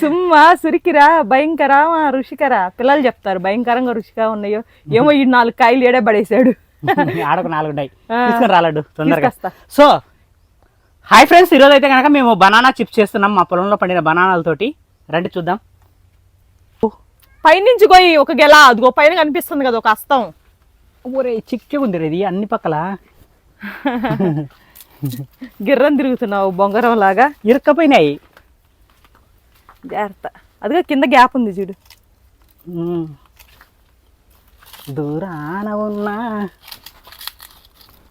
సుమ్మ సురికిరా భయంకర రుషికరా పిల్లలు చెప్తారు భయంకరంగా రుచిగా ఉన్నాయో ఏమో ఈ నాలుగు కాయలు ఏడే పడేసాడు ఆడకు నాలుగు ఉన్నాయి. తీసుకొని రాలడ్డు తొందరగా. సో హాయ్ ఫ్రెండ్స్ ఈరోజు అయితే కనుక మేము బనానా చిప్స్ చేస్తున్నాం మా పొలంలో పండిన బనానాలతోటి. రండి చూద్దాం. పైనుంచి పోయి ఒక గెల అదిగో పైన కనిపిస్తుంది కదా ఒక అస్తం. ఊరే చిక్కగా ఉంది ఇది అన్ని పక్కల. గిర్రం తిరుగుతున్నావు బొంగరం లాగా. ఇరుక్కపోయినాయి. జాగ్రత్త. అదిగో కింద గ్యాప్ ఉంది చూడు. దూరాన ఉన్నా.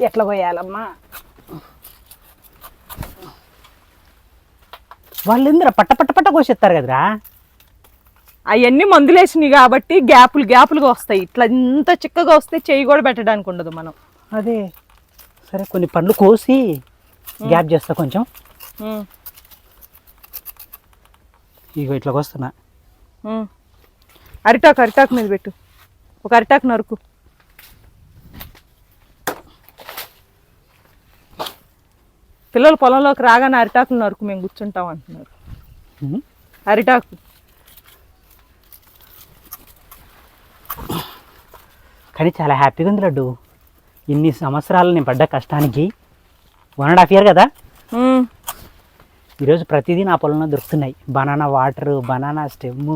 ఎట్లా పోయాలమ్మా? వాళ్ళు ఎందురా పట్ట పట్ట పట్ట కోసేస్తారు కదరా? అవన్నీ మందులేసినాయి కాబట్టి గ్యాపులు గ్యాపులుగా వస్తాయి. ఇట్లా ఇంత చిక్కగా వస్తే చేయి కూడా పెట్టడానికి ఉండదు మనం. అదే. సరే కొన్ని పండ్లు కోసి గ్యాప్ చేస్తా కొంచెం. ఇగో ఇట్లా వస్తున్నా. అరిటాకు అరిటాకు మీద పెట్టు. ఒక అరిటాకు నరుకు. పిల్లలు పొలంలోకి రాగానే అరిటాకులు నరుకు మేము కూర్చుంటాం అంటున్నారు. అరిటాకు. కానీ చాలా హ్యాపీగా ఉంది లడ్డు. ఇన్ని సంవత్సరాలు నేను పడ్డ కష్టానికి వన్ అండ్ హాఫ్ ఇయర్ కదా. ఈరోజు ప్రతిదీ నా పొలంలో దొరుకుతున్నాయి. Banana water banana stem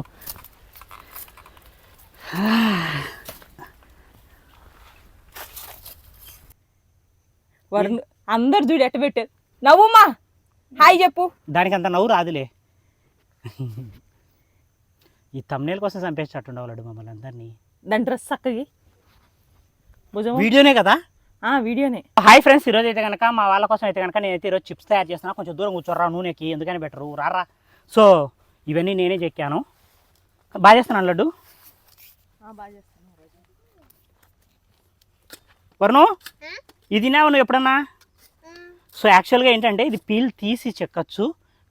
Varun అందరు చూడు ఎట్ట పెట్టారు. నవ్వుమా హాయ్ చెప్పు. దానికి అంత నవ్వు రాదులే. ఈ తమ్నేల్ కోసం చంపేసినట్టుండవు లడ్డు మమ్మల్ని అందరినీ. దాని డ్రెస్ చక్కగి భుజం. వీడియోనే కదా? వీడియోనే. హాయ్ ఫ్రెండ్స్ ఈరోజు అయితే కనుక మా వాళ్ళ కోసం అయితే కనుక నేనైతే ఈరోజు చిప్స్ తయారు చేస్తున్నా. కొంచెం దూరం కూర్చోరా నూనెకి ఎందుకని బెటరు రారా సో ఇవన్నీ నేనే చెక్కాను. బాగా చేస్తున్నాను లడ్డు? వరుణు ఇది నా నువ్వు ఎప్పుడన్నా? సో యాక్చువల్గా ఏంటంటే ఇది పీల్ తీసి చెక్కచ్చు.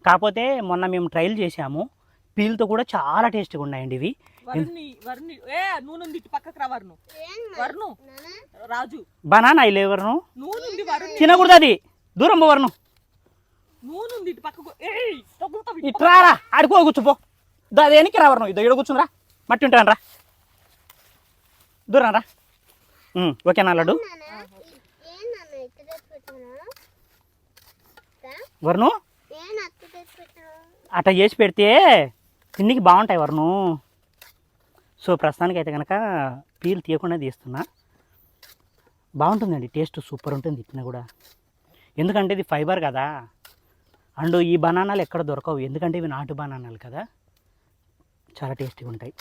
కాకపోతే మొన్న మేము ట్రయల్ చేసాము పీల్తో కూడా చాలా టేస్ట్గా ఉన్నాయండి ఇవి. వరుణి వరుణి ఏ నూనె ఉంది ఇటు పక్కకు రా వరుణు. వరుణు రాజు. బనానా ఇల్లు వరుణు నూనె ఉంది వరుణ్ తినకూడదు అది. దూరం పో వరుణు. నూనె ఉంది ఇటు పక్కకు ఏయ్ తగులుతావు ఇటు ఆడుకో కూర్చోపో దా దేనికి రా వరుణు? ఇదో ఇక్కడ కూర్చుని రా. మట్టి ఉంటాను రా. దూరం రా. ఓకేనా లడ్డు. వరుణు? అట్లా చేసి పెడితే తిన్నికి బాగుంటాయి వరుణు. సో ప్రస్తుతానికి అయితే కనుక పీల్ తీయకుండా తీస్తున్నా. బాగుంటుందండి టేస్ట్ సూపర్ ఉంటుంది తిట్టినా కూడా. ఎందుకంటే ఇది ఫైబర్ కదా. అండ్ ఈ బనానాలు ఎక్కడ దొరకవు ఎందుకంటే ఇవి నాటు బనానాలు కదా. చాలా టేస్టీగా ఉంటాయి.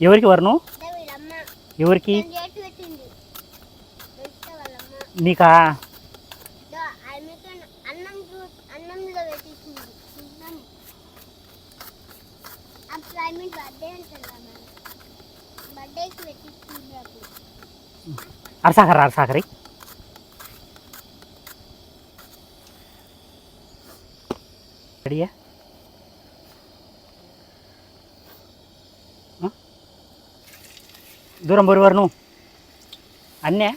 ఎవరికి వరుణు? ఎవరికి? నీకా దో ఆమెతో అన్నం చూ- అన్నంలో పెట్టించింది తింటాం అప్పుడు ఆమె బర్త్డే ఉంటుంది బర్త్డేకి పెట్టించింది అప్పుడు అరసాకర అరసాకరి రెడీయా ఆ? దూరం బొరు వరును అన్నే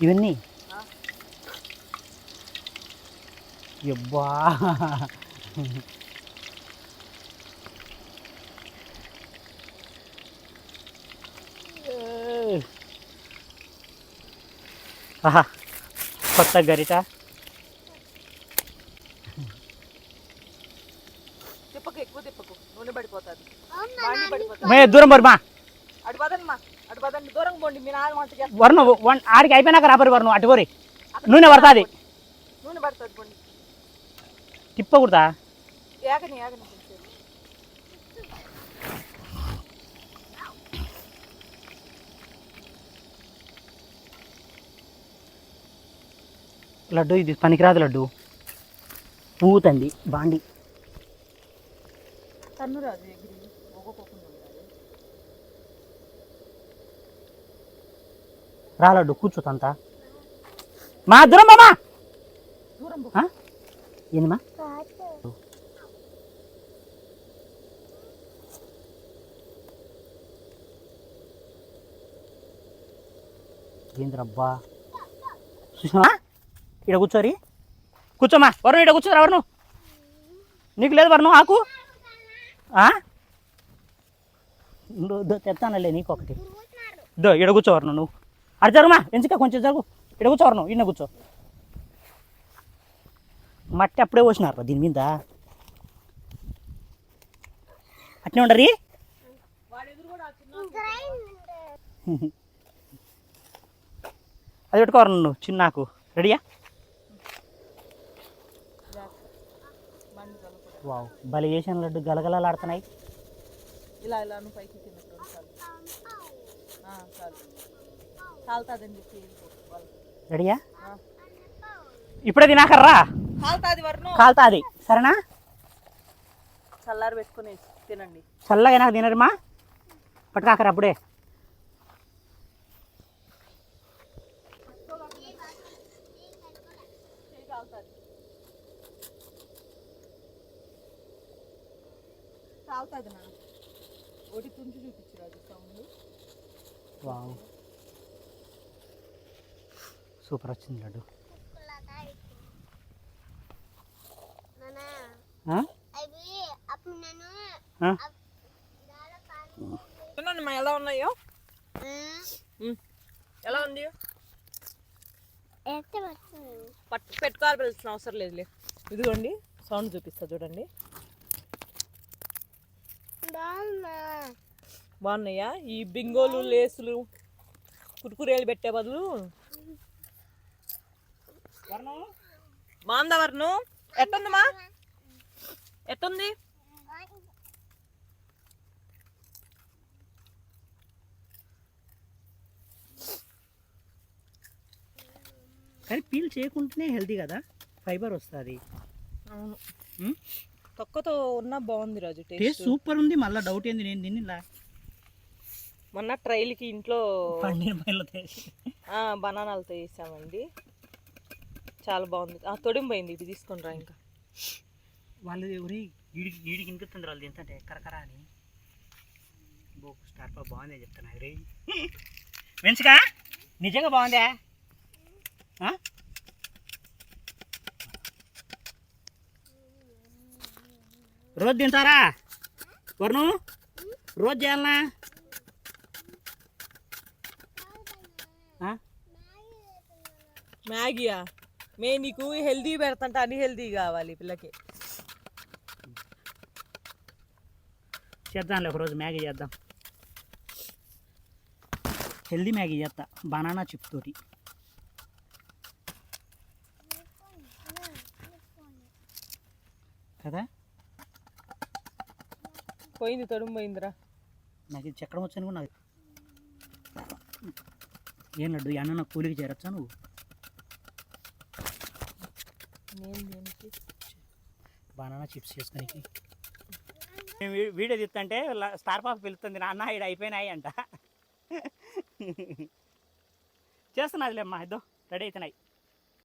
ఇవన్నీ ఎబ్బా మీ. నాన్న వంట చేస్తారు వరుణు వన్- ఆడికి అయిపోయినాక రాబరి వరుణు అటు పోరి. నూనె పడుతుంది నూనె పడుతుంది పోండి. తిప్పకూడదా? ఏగని ఏగని. లడ్డు ఇది పనికిరాదు లడ్డు. పూతంది బాండి. రా లడ్డు కూర్చోతంతా మా దూరం బామా. ఏందమ్మా కాదు ఏంద్రబ్బా? చూసినా ఇక్కడ కూర్చోరి. కూర్చోమా. వరుణ్ ఇక్కడ కూర్చోరా వరుణ్. నీకు లేదు వరుణ్ ఆకు. ఆ? దో తెస్తానులే నీకు ఒకటి. దో ఇక్కడ కూర్చోవరణ నువ్వు. అది జరుగుమా ఎంచుక కొంచెం జరుగు. ఇక్కడ కూర్చోవరణ ఇన్న కూర్చో. మట్టి అప్పుడే పోసినారు దీని మీద. అట్నే ఉండరు. అది పెట్టుకోరు నువ్వు చిన్నాకు రెడీయా వావ్. భలే చేసిన లడ్డు. గలగలలాడుతున్నాయి ఇలా ఇలా పైకి చాలు. కాలుతాదని చెప్పి. రెడీయా? ఇప్పుడే తినాకర్రా? కాలుతాది వర్ణం. కాలుతాది. సరేనా? చల్లారి పెట్టుకుని తినండి. చల్లగా నాకు తినరమ్మా పట్టుకాకరా అప్పుడే. నా ఒకటి తుంచి చూపించు అది సౌండ్ వావ్. సూపర్ వచ్చింది లడ్డు. చూడండి ఎలా ఉన్నాయో? ఉమ్. ఎలా ఉంది? పట్టు? పెట్టుకోవాల్సిన అవసరం లేదులే. ఇదిగోండి సౌండ్ చూపిస్తా చూడండి. బాగున్నాయా? ఈ బింగోలు లేసులు కురుకురేలు పెట్టే బదులు? బాగుందా వర్ణు? ఎట్టుంది మా ఎట్టుంది? కానీ పీల్ చేయకుండానే హెల్తీ కదా? ఫైబర్ వస్తుంది. అవును. తొక్కతో ఉన్నా బాగుంది రాజు టేస్ట్ సూపర్ ఉంది. మళ్ళీ డౌట్ ఏంది? నేను తిన్నిలా? మొన్న ట్రైల్కి ఇంట్లో పండిన పైన టేస్ట్ ఆ, బనానాలతో వేసామండి చాలా బాగుంది. ఆ తొడింపోయింది ఇది తీసుకొని రా ఇంకా. వాళ్ళు ఎవరి? వీడికి వీడికి ఇంకుతుంది వాళ్ళు ఏంటంటే కరకర అని. స్టార్ పా బాగుంది చెప్తాను రే మంచిగా? నిజంగా బాగుందా? రోజు తింటారా? వరుణు రోజు చేయాలనా? మ్యాగీయా? మే నీకు హెల్దీ పెడతంటే అన్ని హెల్దీ కావాలి పిల్లకి. చేద్దాంలే ఒకరోజు మ్యాగీ చేద్దాం. హెల్దీ మ్యాగీ చేస్తా బనానా చిప్ తోటి. కదా? పోయింది తొడిపోయిందిరా నాకు ఇది చెక్కడం వచ్చాను కూడా నాకు. ఏం లడ్డు అన్న కూలికి చేరొచ్చా నువ్వు? నేను దేనికి? బనానా చిప్స్ చేసుకోనికి. మేము వీడియో తీస్తుంటే స్టార్ పాప పిలుస్తుంది నాన్న ఇక్కడ అయిపోయినాయి అంట. చేస్తున్నదిలేమ్మా ఇద్దో రెడీ అవుతున్నాయి